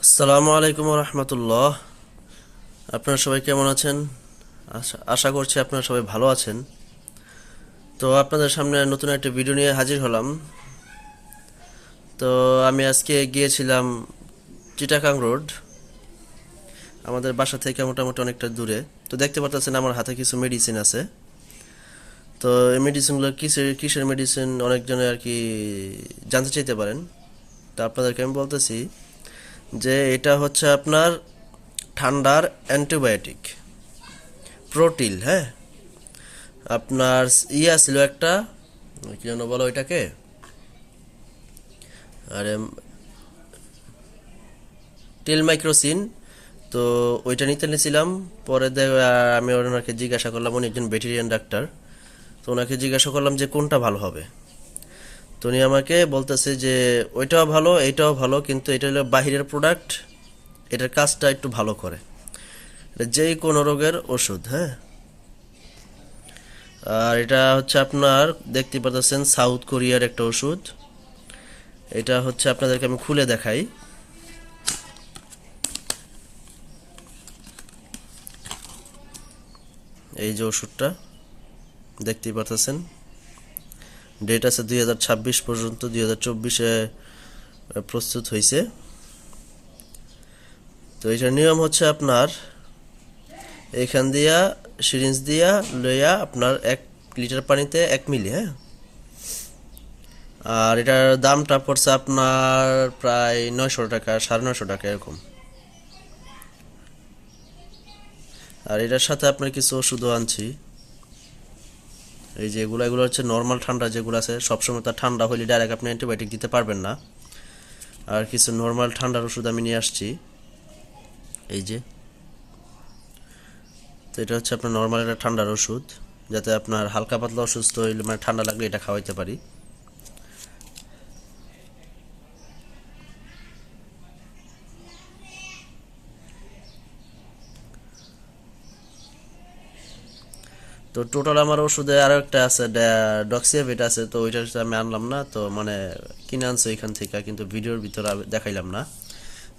আসসালামু আলাইকুম রহমতুল্লাহ আপনারা সবাই কেমন আছেন? আশা- করছি আপনারা সবাই ভালো আছেন। তো আপনাদের সামনে নতুন একটা ভিডিও নিয়ে হাজির হলাম। তো আমি আজকে গিয়েছিলাম চিটাকাং রোড। আমাদের বাসা থেকে মোটামুটি অনেকটা দূরে। তো দেখতে পাচ্ছেন আমার হাতে কিছু মেডিসিন আছে। তো এই মেডিসিনগুলো কিসের কিসের মেডিসিন অনেকজনে আর কি জানতে চাইতে পারেন। তো আপনাদেরকে আমি বলতেছি যে এটা হচ্ছে আপনার ঠান্ডার অ্যান্টিবায়োটিক, প্রোটিল হ্যাঁ? আপনার ইয়া ছিল একটা, কি যেন বলো ওইটাকে? আরে টেল মাইক্রোসিন তো ওইটা নিতে নিয়েছিলাম পরে আমি ওনাকে জিজ্ঞাসা করলাম, উনি একজন ভেটেরিয়ান ডাক্তার, তো ওনাকে জিজ্ঞাসা করলাম যে কোনটা ভালো হবে। তো উনি আমাকে বলতেছে যে, ওইটাও ভালো, এইটাও ভালো, কিন্তু এটা হলো বাহিরের প্রোডাক্ট এটার কাজটা একটু ভালো করে। যেই কোনো রোগের ওষুধ হ্যাঁ? আর এটা হচ্ছে আপনার, দেখতে পাচ্ছেন সাউথ কোরিয়ার একটা ওষুধ। এটা হচ্ছে আপনাদেরকে আমি খুলে দেখাই। এই যে ওষুধটা, দেখতেই পাচ্ছেন ডেট আছে দুই হাজার ছাব্বিশ পর্যন্ত দুই প্রস্তুত হয়েছে তো এটার নিয়ম হচ্ছে আপনার এখান দিয়া, সিরিঞ্জ দিয়া লইয়া আপনার এক লিটার পানিতে এক মিলি হ্যাঁ? আর এটার দামটা পড়ছে আপনার প্রায় নয়শো টাকা, সাড়ে নয়শো টাকা এরকম। আর এটার সাথে আপনার কিছু ওষুধও আনছি। এই যে এগুলো এগুলো হচ্ছে নর্মাল ঠান্ডা যেগুলো আছে, সবসময় তার ঠান্ডা হলে ডাইরেক্ট আপনি অ্যান্টিবায়োটিক দিতে পারবেন না। আর কিছু নর্মাল ঠান্ডার ওষুধ আমি নিয়ে আসছি। এই যে। তো এটা হচ্ছে আপনার নর্মাল একটা ঠান্ডার ওষুধ, যাতে আপনার হালকা পাতলা অসুস্থ হইলে মানে ঠান্ডা লাগলে এটা খাওয়াইতে পারি। তো টোটাল আমার ওষুধে আরও একটা আছে ডক্সিয়াভেট আছে, তো ওইটা আমি আনলাম না, তো মানে কিনে আনছে এখান থেকে, কিন্তু ভিডিওর ভিতরে দেখাইলাম না।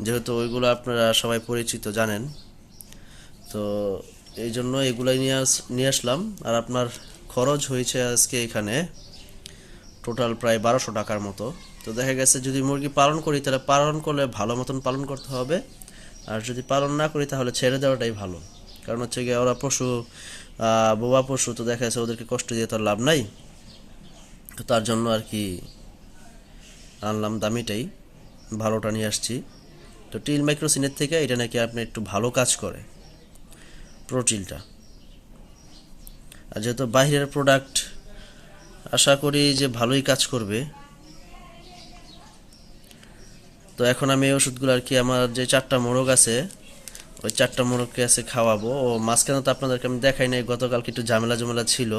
যেহেতু ওইগুলো আপনারা সবাই পরিচিত জানেন, তো এই জন্য এগুলাই নিয়ে আস, নিয়ে আসলাম। আর আপনার খরচ হয়েছে আজকে এখানে টোটাল প্রায় বারোশো টাকার মতো। তো দেখা গেছে যদি মুরগি পালন করি, তাহলে পালন করলে ভালো মতন পালন করতে হবে। আর যদি পালন না করি, তাহলে ছেড়ে দেওয়াটাই ভালো। কারণ হচ্ছে গিয়ে ওরা পশু বোবা পশু তো দেখা যাচ্ছে ওদেরকে কষ্ট দিয়ে তো লাভ নাই। তো তার জন্য আর কি আনলাম দামিটাই, ভালোটা নিয়ে আসছি। তো টিল মাইক্রোসিনের থেকে এটা নাকি আপনি একটু ভালো কাজ করে প্রোটিলটা আর যেহেতু বাইরের প্রোডাক্ট আশা করি যে ভালোই কাজ করবে, তো এখন আমি এই ওষুধগুলো আর কি আমার যে চারটা মোরগ আছে ওই চারটা মোরগকে আছে খাওয়াবো। ও, মাঝখানে তো আপনাদেরকে আমি দেখাই নাই, গতকালকে একটু ঝামেলা ঝামেলা ছিল।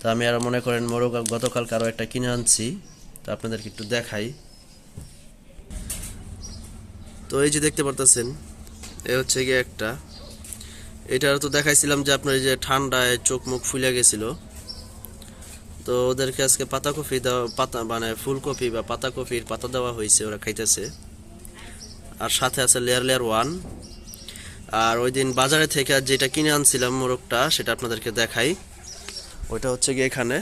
তো আমি আর মনে করেন মোরগ গতকালকে আরও একটা কিনে আনছি। তো আপনাদেরকে একটু দেখাই। তো এই যে দেখতে পারতেছেন, এ হচ্ছে গিয়ে একটা। এটার তো দেখাইছিলাম যে আপনার এই যে ঠান্ডায় চোখ মুখ ফুলে গেছিল। তো ওদেরকে আজকে পাতা কফি দেওয়া পাতা মানে ফুলকপি বা পাতা কফির পাতা দেওয়া হয়েছে, ওরা খাইতেছে। আর সাথে আছে লেয়ার লেয়ার ওয়ান আর ওই দিন বাজারে থেকে যেটা কিনে আনছিলাম মোরগটা, সেটা আপনাদেরকে দেখাই। ওইটা হচ্ছে গিয়ে এখানে।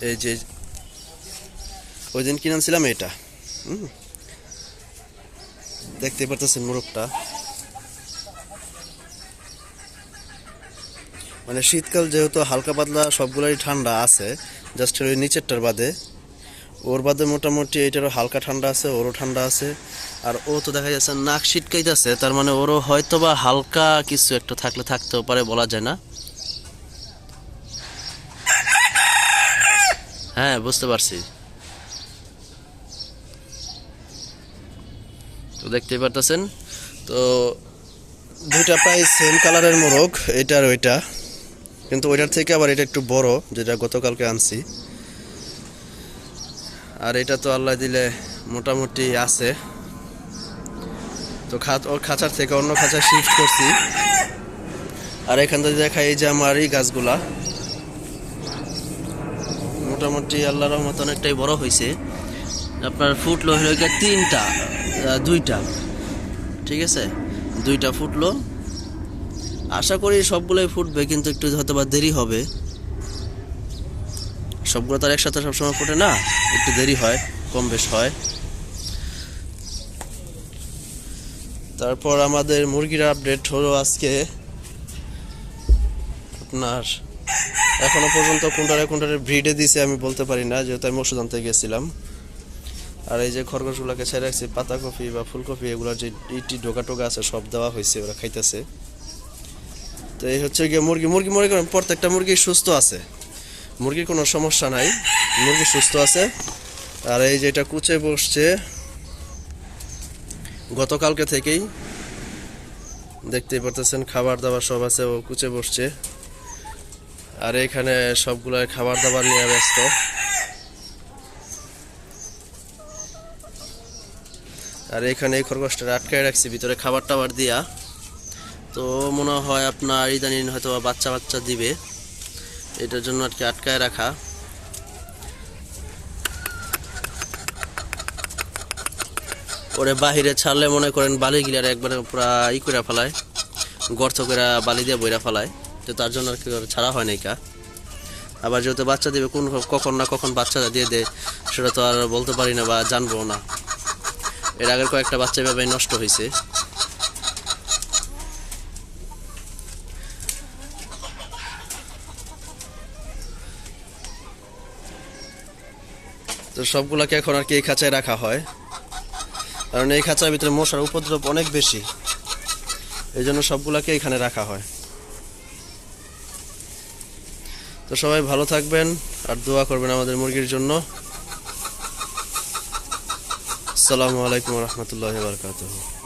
এই যে ওই দিন কিনে আনছিলাম এটা। হুম। দেখতে পারতেছেন মোরগটা। মানে শীতকাল যেহেতু হালকা পাতলা, সবগুলোই ঠান্ডা আছে জাস্ট ওই নিচেরটার বাদে। ওর বাদে মোটামুটি এটারও হালকা ঠান্ডা আছে, ওরও ঠান্ডা আছে। আর ও তো দেখা যাচ্ছে নাক শীতকাইতেছে তার মানে ওরও হয়তো বা হালকা কিছু একটা থাকলে থাকতেও পারে বলা যায় না। হ্যাঁ বুঝতে পারছি। তো দেখতেই পারতেছেন। তো দুইটা প্রায় সেম কালারের মোরগ এটা আর ওইটা। কিন্তু ওইটার থেকে আবার এটা একটু বড়, যেটা গতকালকে আনছি। আর এটা তো আল্লাহ দিলে মোটামুটি আছে। তো খাত, ওর খাঁচার থেকে অন্য খাঁচায় শিফট করছি। আর এখান থেকে দেখা এই যে আমার এই গাছগুলা। মোটামুটি আল্লাহ রহমত অনেকটাই বড় হয়েছে আপনার ফুটলো হলো গিয়ে তিনটা দুইটা। ঠিক আছে? দুইটা ফুটলো। আশা করি সবগুলোই ফুটবে, কিন্তু একটু হয়তো বা দেরি হবে। সবগুলো তার একসাথে সবসময় ফুটে না, একটু দেরি হয়, কম বেশ হয়। তারপর আমাদের মুরগির আপডেট হলো আজকে। আপনার, এখনও পর্যন্ত কোনটারে কোনটারে ব্রিডে দিছে, আমি বলতে পারি না, যেহেতু আমি ওষুধ আনতে গেছিলাম। আর এই যে খরগোশগুলোকে ছেড়ে রাখছি, পাতাকপি বা ফুলকপি, এগুলোর যে ইটি ডোকা টোকা আছে, সব দেওয়া হয়েছে, ওরা খাইতেছে। তো এই হচ্ছে গিয়ে মুরগি। মুরগি মনে করেন প্রত্যেকটা মুরগি সুস্থ আছে। মুরগির কোনো সমস্যা নাই। মুরগি সুস্থ আছে। আর এই যেটা কুচে বসছে। গতকালকে থেকেই দেখতেই পারতেছেন খাবার দাবার সব আছে, ও কুচে বসছে। আর এখানে সবগুলো খাবার দাবার নিয়ে ব্যস্ত। আর এখানে এই খরগোশটা আটকায় রাখছি, ভিতরে খাবার টাবার দিয়া। তো মনে হয় আপনার ইদানিং হয়তো বাচ্চা বাচ্চা দিবে। এটার জন্য আর কি আটকায় রাখা। ওরে বাহিরে ছাড়লে মনে করেন বালি গিলার একবারে পুরা ই করে ফেলায়, গর্ত করে বালি দিয়ে বইরা ফেলায়। তো তার জন্য আর কি ছাড়া হয় নাই কা। আবার যেহেতু বাচ্চা দিবে, কোন কখন না কখন বাচ্চাটা দিয়ে দেয় সেটা তো আর বলতে পারি না বা জানব না। এর আগের কয়েকটা বাচ্চা এভাবে নষ্ট হয়েছে তো সবগুলোকে এখন আর কি এই খাঁচায় রাখা হয়। কারণ এই খাঁচার ভিতরে মশার উপদ্রব অনেক বেশি। এই জন্য সবগুলোকে এখানে রাখা হয়। তো সবাই ভালো থাকবেন আর দোয়া করবেন আমাদের মুরগির জন্য। আসসালামু আলাইকুম রহমতুল্লাহ বারকাতুহ।